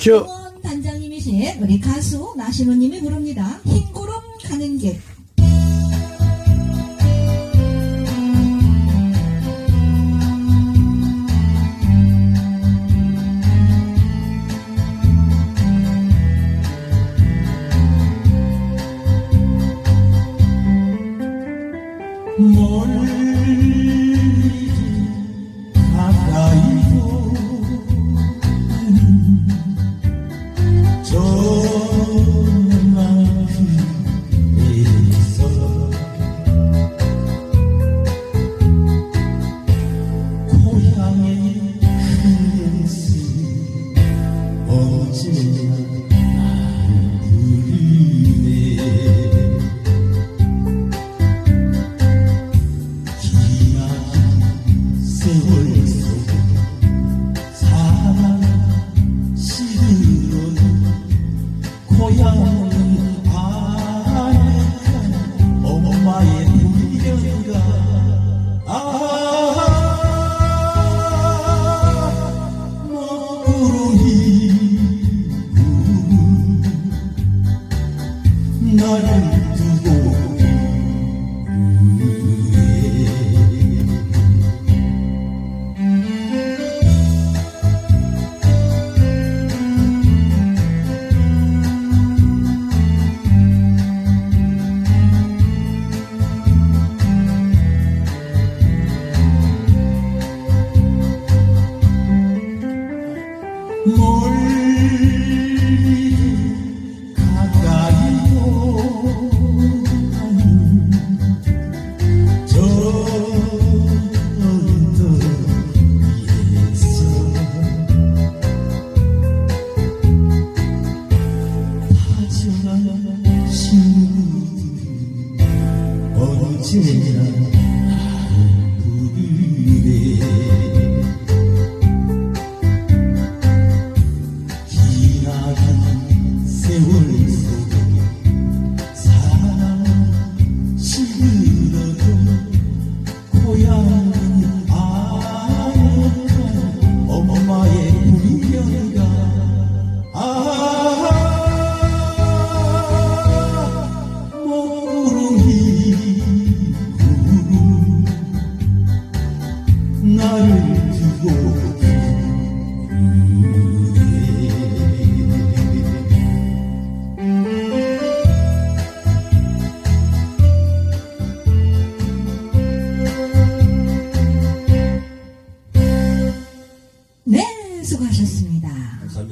큐. 단장님이신 우리 가수 나시노님이 부릅니다. 흰구름 가는 길. 멀리 아, 세월 Narayana. 당신은 어느 지나